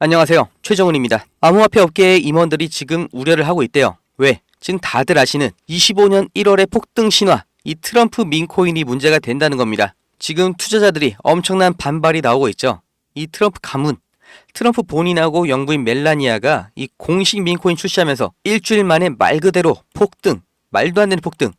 안녕하세요. 최정훈입니다. 암호화폐 업계의 임원들이 지금 우려를 하고 있대요. 왜? 지금 다들 아시는 25년 1월의 폭등 신화, 이 트럼프 민코인이 문제가 된다는 겁니다. 지금 투자자들이 엄청난 반발이 나오고 있죠. 이 트럼프 가문, 트럼프 본인하고 영부인 멜라니아가 이 공식 민코인 출시하면서 일주일 만에 말 그대로 폭등, 말도 안 되는 폭등,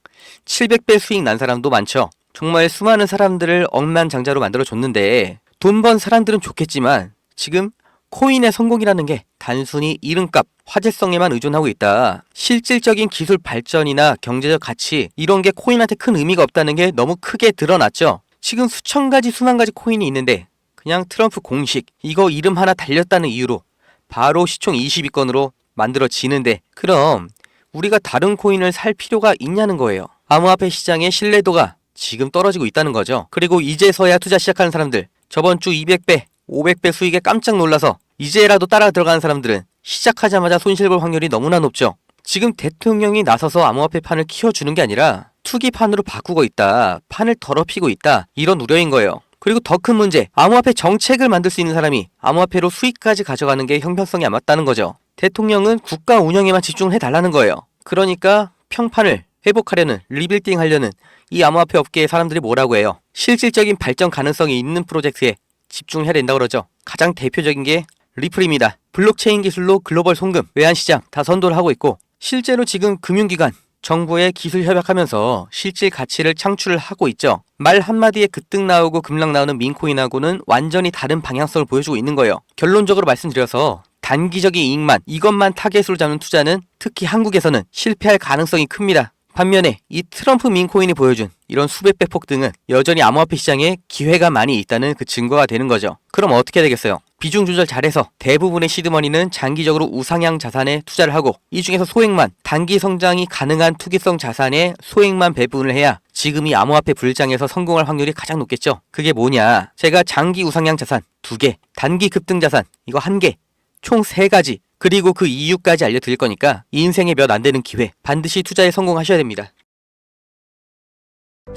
700배 수익 난 사람도 많죠. 정말 수많은 사람들을 억만장자로 만들어 줬는데 돈 번 사람들은 좋겠지만 지금 코인의 성공이라는 게 단순히 이름값, 화제성에만 의존하고 있다. 실질적인 기술 발전이나 경제적 가치 이런 게 코인한테 큰 의미가 없다는 게 너무 크게 드러났죠. 지금 수천 가지 수만 가지 코인이 있는데 그냥 트럼프 공식 이거 이름 하나 달렸다는 이유로 바로 시총 22건으로 만들어지는데 그럼 우리가 다른 코인을 살 필요가 있냐는 거예요. 암호화폐 시장의 신뢰도가 지금 떨어지고 있다는 거죠. 그리고 이제서야 투자 시작하는 사람들 저번 주 200배, 500배 수익에 깜짝 놀라서 이제라도 따라 들어가는 사람들은 시작하자마자 손실 볼 확률이 너무나 높죠. 지금 대통령이 나서서 암호화폐 판을 키워주는 게 아니라 투기판으로 바꾸고 있다, 판을 더럽히고 있다 이런 우려인 거예요. 그리고 더 큰 문제, 암호화폐 정책을 만들 수 있는 사람이 암호화폐로 수익까지 가져가는 게 형평성이 안 맞다는 거죠. 대통령은 국가 운영에만 집중을 해달라는 거예요. 그러니까 평판을 회복하려는 리빌딩 하려는 이 암호화폐 업계의 사람들이 뭐라고 해요? 실질적인 발전 가능성이 있는 프로젝트에 집중해야 된다 그러죠. 가장 대표적인 게 리플입니다. 블록체인 기술로 글로벌 송금, 외환시장 다 선도를 하고 있고 실제로 지금 금융기관, 정부의 기술 협약하면서 실질 가치를 창출을 하고 있죠. 말 한마디에 그뜩 나오고 급락 나오는 민코인하고는 완전히 다른 방향성을 보여주고 있는 거예요. 결론적으로 말씀드려서 단기적인 이익만 이것만 타겟으로 잡는 투자는 특히 한국에서는 실패할 가능성이 큽니다. 반면에 이 트럼프 민코인이 보여준 이런 수백 배 폭등은 여전히 암호화폐 시장에 기회가 많이 있다는 그 증거가 되는 거죠. 그럼 어떻게 되겠어요? 비중 조절 잘해서 대부분의 시드머니는 장기적으로 우상향 자산에 투자를 하고 이 중에서 소액만 단기 성장이 가능한 투기성 자산에 소액만 배분을 해야 지금 이 암호화폐 불장에서 성공할 확률이 가장 높겠죠. 그게 뭐냐? 제가 장기 우상향 자산 두 개, 단기 급등 자산 이거 한 개, 총 세 가지 그리고 그 이유까지 알려드릴 거니까 인생에 몇안 되는 기회 반드시 투자에 성공하셔야 됩니다.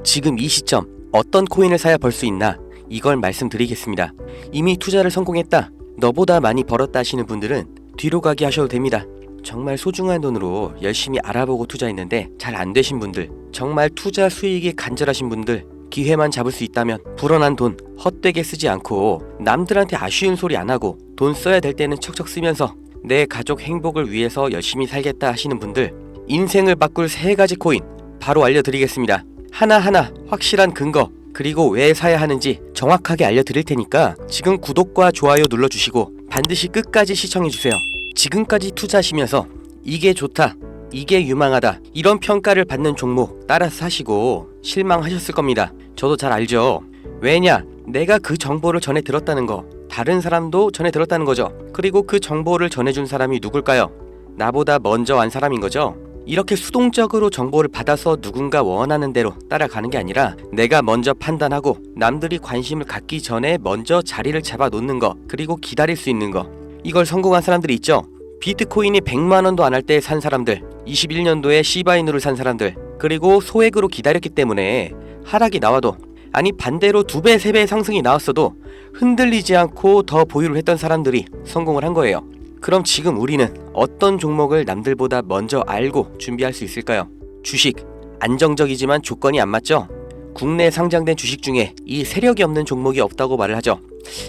지금 이 시점 어떤 코인을 사야 벌 수 있나 이걸 말씀드리겠습니다. 이미 투자를 성공했다. 너보다 많이 벌었다 하시는 분들은 뒤로 가기 하셔도 됩니다. 정말 소중한 돈으로 열심히 알아보고 투자했는데 잘 안 되신 분들, 정말 투자 수익이 간절하신 분들, 기회만 잡을 수 있다면 불어난 돈 헛되게 쓰지 않고 남들한테 아쉬운 소리 안 하고 돈 써야 될 때는 척척 쓰면서 내 가족 행복을 위해서 열심히 살겠다 하시는 분들 인생을 바꿀 세 가지 코인 바로 알려드리겠습니다. 하나하나 확실한 근거 그리고 왜 사야 하는지 정확하게 알려드릴 테니까 지금 구독과 좋아요 눌러주시고 반드시 끝까지 시청해주세요. 지금까지 투자하시면서 이게 좋다, 이게 유망하다 이런 평가를 받는 종목 따라서 사시고 실망하셨을 겁니다. 저도 잘 알죠. 왜냐? 내가 그 정보를 전해 들었다는 거 다른 사람도 전해 들었다는 거죠. 그리고 그 정보를 전해준 사람이 누굴까요? 나보다 먼저 안 사람인 거죠. 이렇게 수동적으로 정보를 받아서 누군가 원하는 대로 따라가는 게 아니라 내가 먼저 판단하고 남들이 관심을 갖기 전에 먼저 자리를 잡아 놓는 거 그리고 기다릴 수 있는 거 이걸 성공한 사람들이 있죠. 비트코인이 100만 원도 안 할 때 산 사람들, 21년도에 시바이누를 산 사람들, 그리고 소액으로 기다렸기 때문에 하락이 나와도 아니 반대로 두 배, 세배 상승이 나왔어도 흔들리지 않고 더 보유를 했던 사람들이 성공을 한 거예요. 그럼 지금 우리는 어떤 종목을 남들보다 먼저 알고 준비할 수 있을까요? 주식 안정적이지만 조건이 안 맞죠? 국내 상장된 주식 중에 이 세력이 없는 종목이 없다고 말을 하죠.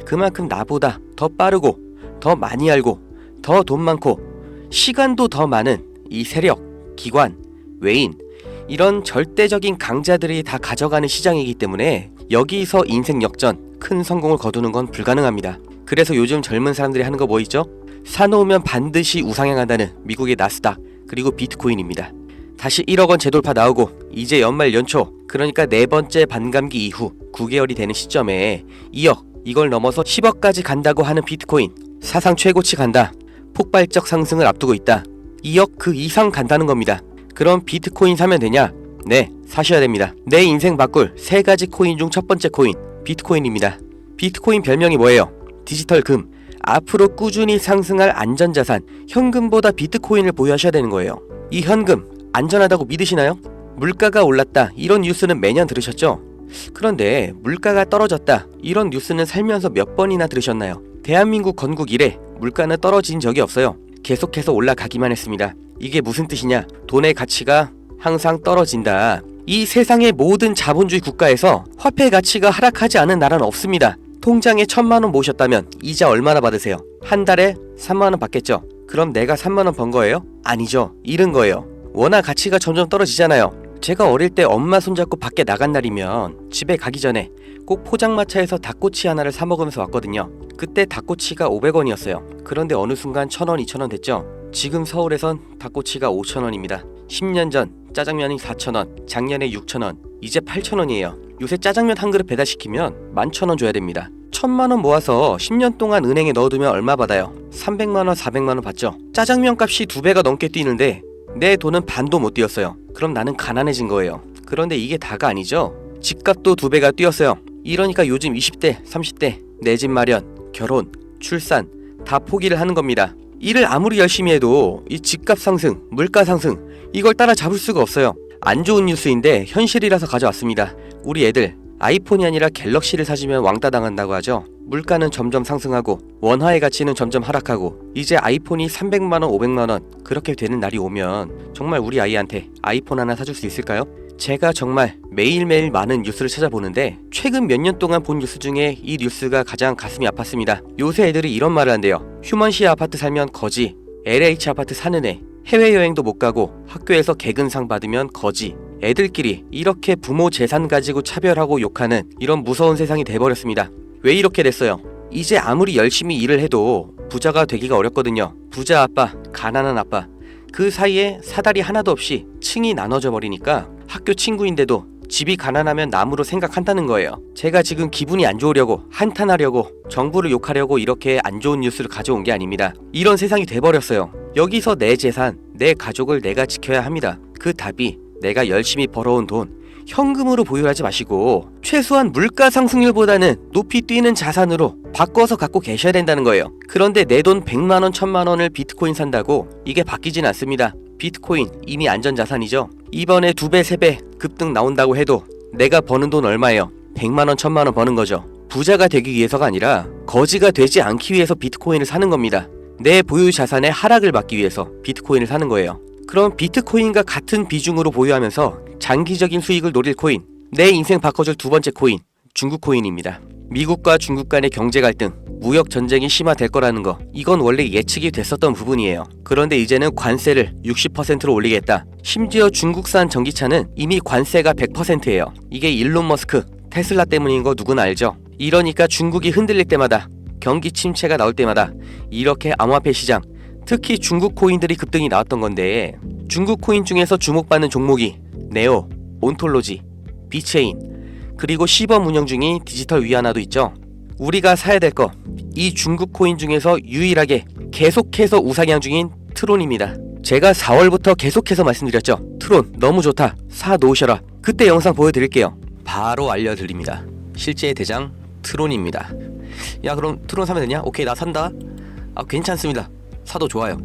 그만큼 나보다 더 빠르고 더 많이 알고 더 돈 많고 시간도 더 많은 이 세력, 기관, 외인 이런 절대적인 강자들이 다 가져가는 시장이기 때문에 여기서 인생 역전 큰 성공을 거두는 건 불가능합니다. 그래서 요즘 젊은 사람들이 하는 거 뭐 있죠? 사놓으면 반드시 우상향한다는 미국의 나스닥 그리고 비트코인입니다. 다시 1억 원 재돌파 나오고 이제 연말 연초 그러니까 네 번째 반감기 이후 9개월이 되는 시점에 2억 이걸 넘어서 10억까지 간다고 하는 비트코인 사상 최고치 간다. 폭발적 상승을 앞두고 있다. 2억 그 이상 간다는 겁니다. 그럼 비트코인 사면 되냐? 네, 사셔야 됩니다. 내 인생 바꿀 세 가지 코인 중 첫 번째 코인 비트코인입니다. 비트코인 별명이 뭐예요? 디지털 금. 앞으로 꾸준히 상승할 안전자산, 현금보다 비트코인을 보유하셔야 되는 거예요. 이 현금 안전하다고 믿으시나요? 물가가 올랐다 이런 뉴스는 매년 들으셨죠? 그런데 물가가 떨어졌다 이런 뉴스는 살면서 몇 번이나 들으셨나요? 대한민국 건국 이래 물가는 떨어진 적이 없어요. 계속해서 올라가기만 했습니다. 이게 무슨 뜻이냐? 돈의 가치가 항상 떨어진다. 이 세상의 모든 자본주의 국가에서 화폐 가치가 하락하지 않은 나라는 없습니다. 통장에 천만 원 모셨다면 이자 얼마나 받으세요? 한 달에 3만 원 받겠죠? 그럼 내가 3만 원 번 거예요? 아니죠. 잃은 거예요. 워낙 가치가 점점 떨어지잖아요. 제가 어릴 때 엄마 손잡고 밖에 나간 날이면 집에 가기 전에 꼭 포장마차에서 닭꼬치 하나를 사 먹으면서 왔거든요. 그때 닭꼬치가 500원이었어요. 그런데 어느 순간 1000원, 2000원 됐죠. 지금 서울에선 닭꼬치가 5000원입니다. 10년 전 짜장면이 4000원, 작년에 6000원, 이제 8000원이에요. 요새 짜장면 한 그릇 배달시키면 11,000원 줘야 됩니다. 1000만 원 모아서 10년 동안 은행에 넣어두면 얼마 받아요? 300만 원, 400만 원 받죠. 짜장면 값이 두 배가 넘게 뛰는데 내 돈은 반도 못 뛰었어요. 그럼 나는 가난해진 거예요. 그런데 이게 다가 아니죠. 집값도 두 배가 뛰었어요. 이러니까 요즘 20대, 30대 내 집 마련, 결혼, 출산 다 포기를 하는 겁니다. 일을 아무리 열심히 해도 이 집값 상승, 물가 상승 이걸 따라잡을 수가 없어요. 안 좋은 뉴스인데 현실이라서 가져왔습니다. 우리 애들 아이폰이 아니라 갤럭시를 사주면 왕따 당한다고 하죠. 물가는 점점 상승하고 원화의 가치는 점점 하락하고 이제 아이폰이 300만 원, 500만 원 그렇게 되는 날이 오면 정말 우리 아이한테 아이폰 하나 사줄 수 있을까요? 제가 정말 매일매일 많은 뉴스를 찾아보는데 최근 몇 년 동안 본 뉴스 중에 이 뉴스가 가장 가슴이 아팠습니다. 요새 애들이 이런 말을 한대요. 휴먼시 아파트 살면 거지, LH 아파트 사는 애, 해외여행도 못 가고 학교에서 개근상 받으면 거지. 애들끼리 이렇게 부모 재산 가지고 차별하고 욕하는 이런 무서운 세상이 돼버렸습니다. 왜 이렇게 됐어요? 이제 아무리 열심히 일을 해도 부자가 되기가 어렵거든요. 부자 아빠, 가난한 아빠. 그 사이에 사다리 하나도 없이 층이 나눠져 버리니까 학교 친구인데도 집이 가난하면 남으로 생각한다는 거예요. 제가 지금 기분이 안 좋으려고 한탄하려고 정부를 욕하려고 이렇게 안 좋은 뉴스를 가져온 게 아닙니다. 이런 세상이 돼버렸어요. 여기서 내 재산, 내 가족을 내가 지켜야 합니다. 그 답이 내가 열심히 벌어온 돈 현금으로 보유하지 마시고 최소한 물가 상승률보다는 높이 뛰는 자산으로 바꿔서 갖고 계셔야 된다는 거예요. 그런데 내 돈 100만 원, 1000만 원을 비트코인 산다고 이게 바뀌진 않습니다. 비트코인 이미 안전 자산이죠. 이번에 두 배, 세 배 급등 나온다고 해도 내가 버는 돈 얼마예요? 100만 원, 1000만 원 버는 거죠. 부자가 되기 위해서가 아니라 거지가 되지 않기 위해서 비트코인을 사는 겁니다. 내 보유 자산의 하락을 막기 위해서 비트코인을 사는 거예요. 그럼 비트코인과 같은 비중으로 보유하면서 장기적인 수익을 노릴 코인, 내 인생 바꿔줄 두 번째 코인, 중국 코인입니다. 미국과 중국 간의 경제 갈등, 무역 전쟁이 심화될 거라는 거, 이건 원래 예측이 됐었던 부분이에요. 그런데 이제는 관세를 60%로 올리겠다. 심지어 중국산 전기차는 이미 관세가 100%예요. 이게 일론 머스크, 테슬라 때문인 거 누구나 알죠? 이러니까 중국이 흔들릴 때마다 경기 침체가 나올 때마다 이렇게 암호화폐 시장, 특히 중국 코인들이 급등이 나왔던 건데 중국 코인 중에서 주목받는 종목이 네오, 온톨로지, 비체인, 그리고 시범 운영 중인 디지털 위안화도 있죠. 우리가 사야 될 거 이 중국 코인 중에서 유일하게 계속해서 우상향 중인 트론입니다. 제가 4월부터 계속해서 말씀드렸죠. 트론 너무 좋다. 사 놓으셔라. 그때 영상 보여드릴게요. 바로 알려드립니다. 실제 대장 트론입니다. 야 그럼 트론 사면 되냐? 오케이 나 산다. 아 괜찮습니다. 사도 좋아요.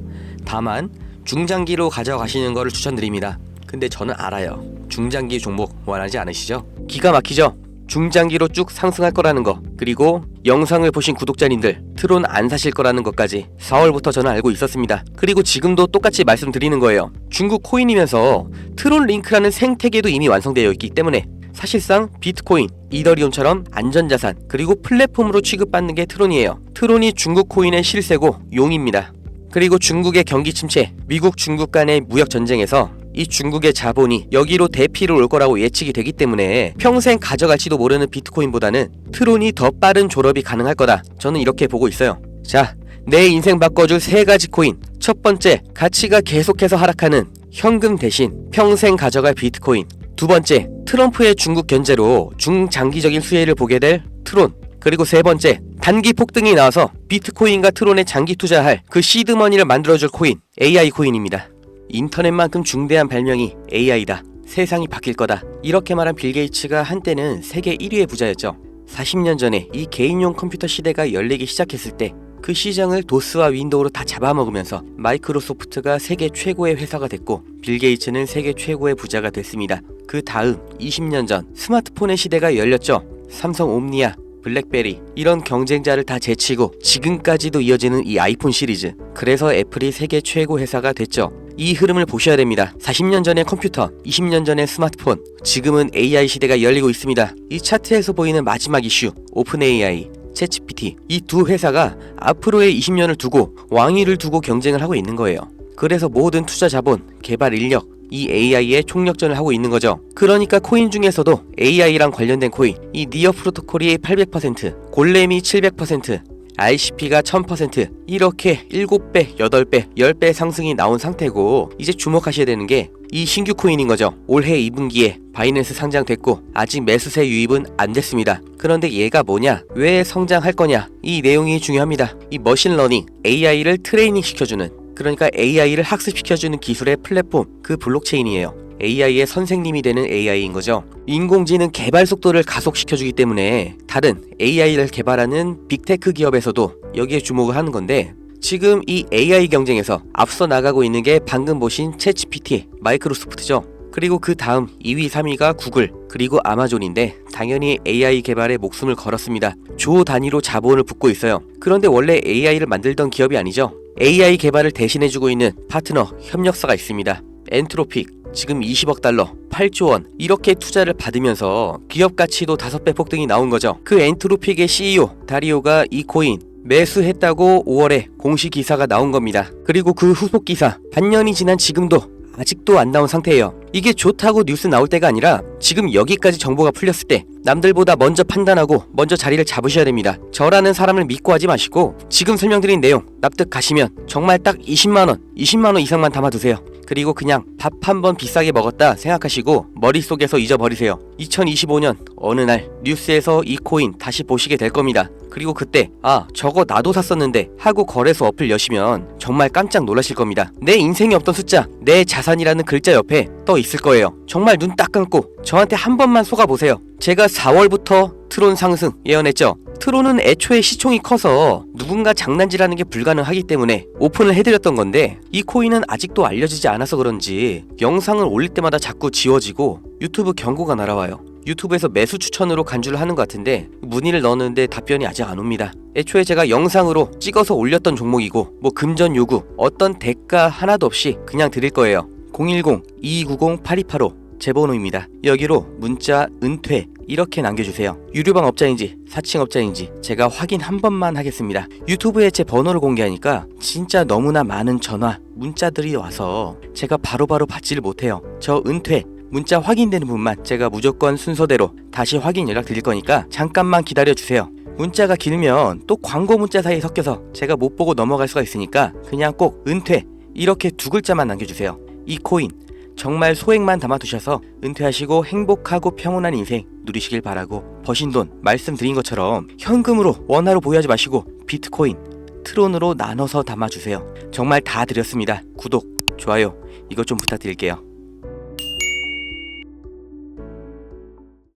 다만 중장기로 가져가시는 것을 추천드립니다. 근데 저는 알아요. 중장기 종목 원하지 않으시죠? 기가 막히죠? 중장기로 쭉 상승할 거라는 거 그리고 영상을 보신 구독자님들 트론 안 사실 거라는 것까지 4월부터 저는 알고 있었습니다 그리고 지금도 똑같이 말씀드리는 거예요 중국 코인이면서 트론 링크라는 생태계도 이미 완성되어 있기 때문에 사실상 비트코인, 이더리움처럼 안전자산 그리고 플랫폼으로 취급받는 게 트론이에요 트론이 중국 코인의 실세고 용입니다 그리고 중국의 경기 침체, 미국 중국 간의 무역 전쟁에서 이 중국의 자본이 여기로 대피를 올 거라고 예측이 되기 때문에 평생 가져갈지도 모르는 비트코인보다는 트론이 더 빠른 졸업이 가능할 거다. 저는 이렇게 보고 있어요. 자, 내 인생 바꿔줄 세 가지 코인. 첫 번째, 가치가 계속해서 하락하는 현금 대신 평생 가져갈 비트코인. 두 번째, 트럼프의 중국 견제로 중장기적인 수혜를 보게 될 트론. 그리고 세 번째, 단기 폭등이 나와서 비트코인과 트론에 장기 투자할 그 시드머니를 만들어줄 코인, AI 코인입니다. 인터넷만큼 중대한 발명이 AI다. 세상이 바뀔 거다. 이렇게 말한 빌 게이츠가 한때는 세계 1위의 부자였죠. 40년 전에 이 개인용 컴퓨터 시대가 열리기 시작했을 때 그 시장을 도스와 윈도우로 다 잡아먹으면서 마이크로소프트가 세계 최고의 회사가 됐고 빌 게이츠는 세계 최고의 부자가 됐습니다. 그 다음 20년 전 스마트폰의 시대가 열렸죠. 삼성 옴니아, 블랙베리 이런 경쟁자를 다 제치고 지금까지도 이어지는 이 아이폰 시리즈. 그래서 애플이 세계 최고 회사가 됐죠. 이 흐름을 보셔야 됩니다. 40년 전의 컴퓨터 20년 전의 스마트폰. 지금은 AI 시대가 열리고 있습니다. 이 차트에서 보이는 마지막 이슈 오픈 AI 챗GPT 이 두 회사가 앞으로의 20년을 두고 왕위를 두고 경쟁을 하고 있는 거예요 그래서 모든 투자 자본, 개발 인력, 이 AI의 총력전을 하고 있는 거죠. 그러니까 코인 중에서도 AI랑 관련된 코인, 이 니어 프로토콜이 800%, 골렘이 700%, ICP가 1000% 이렇게 7배, 8배, 10배 상승이 나온 상태고 이제 주목하셔야 되는 게 이 신규 코인인 거죠. 올해 2분기에 바이낸스 상장됐고 아직 매수세 유입은 안 됐습니다. 그런데 얘가 뭐냐? 왜 성장할 거냐? 이 내용이 중요합니다. 이 머신러닝, AI를 트레이닝 시켜주는 그러니까 AI를 학습시켜주는 기술의 플랫폼, 그 블록체인이에요. AI의 선생님이 되는 AI인 거죠. 인공지능 개발 속도를 가속시켜주기 때문에 다른 AI를 개발하는 빅테크 기업에서도 여기에 주목을 하는 건데 지금 이 AI 경쟁에서 앞서 나가고 있는 게 방금 보신 챗GPT, 마이크로소프트죠. 그리고 그 다음 2위, 3위가 구글, 그리고 아마존인데 당연히 AI 개발에 목숨을 걸었습니다. 조 단위로 자본을 붓고 있어요. 그런데 원래 AI를 만들던 기업이 아니죠. AI 개발을 대신해주고 있는 파트너, 협력사가 있습니다. 엔트로픽, 지금 20억 달러, 8조 원 이렇게 투자를 받으면서 기업 가치도 5배 폭등이 나온 거죠. 그 엔트로픽의 CEO 다리오가 이 코인 매수했다고 5월에 공식 기사가 나온 겁니다. 그리고 그 후속 기사 반년이 지난 지금도 아직도 안 나온 상태예요. 이게 좋다고 뉴스 나올 때가 아니라 지금 여기까지 정보가 풀렸을 때 남들보다 먼저 판단하고 먼저 자리를 잡으셔야 됩니다. 저라는 사람을 믿고 하지 마시고 지금 설명드린 내용 납득 가시면 정말 딱 20만원, 20만원 이상만 담아두세요. 그리고 그냥 밥 한 번 비싸게 먹었다 생각하시고 머릿속에서 잊어버리세요. 2025년 어느 날 뉴스에서 이 코인 다시 보시게 될 겁니다. 그리고 그때 아 저거 나도 샀었는데 하고 거래소 어플 여시면 정말 깜짝 놀라실 겁니다. 내 인생에 없던 숫자 내 자산이라는 글자 옆에 떠 있을 거예요. 정말 눈 딱 감고 저한테 한 번만 속아 보세요. 제가 4월부터 트론 상승 예언했죠. 트론은 애초에 시총이 커서 누군가 장난질하는 게 불가능하기 때문에 오픈을 해드렸던 건데 이 코인은 아직도 알려지지 않아서 그런지 영상을 올릴 때마다 자꾸 지워지고 유튜브 경고가 날아와요. 유튜브에서 매수 추천으로 간주를 하는 것 같은데 문의를 넣었는데 답변이 아직 안 옵니다. 애초에 제가 영상으로 찍어서 올렸던 종목이고 뭐 금전 요구 어떤 대가 하나도 없이 그냥 드릴 거예요. 010-2290-8285 제 번호입니다. 여기로 문자 은퇴 이렇게 남겨주세요. 유료방 업자인지 사칭 업자인지 제가 확인 한 번만 하겠습니다. 유튜브에 제 번호를 공개하니까 진짜 너무나 많은 전화, 문자들이 와서 제가 바로 바로 받지를 못해요. 저 은퇴 문자 확인되는 분만 제가 무조건 순서대로 다시 확인 연락 드릴 거니까 잠깐만 기다려 주세요. 문자가 길면 또 광고 문자 사이에 섞여서 제가 못 보고 넘어갈 수가 있으니까 그냥 꼭 은퇴 이렇게 두 글자만 남겨주세요. 이 코인 정말 소액만 담아두셔서 은퇴하시고 행복하고 평온한 인생 누리시길 바라고 버신 돈 말씀드린 것처럼 현금으로 원화로 보유하지 마시고 비트코인 트론으로 나눠서 담아주세요. 정말 다 드렸습니다. 구독, 좋아요 이것 좀 부탁드릴게요.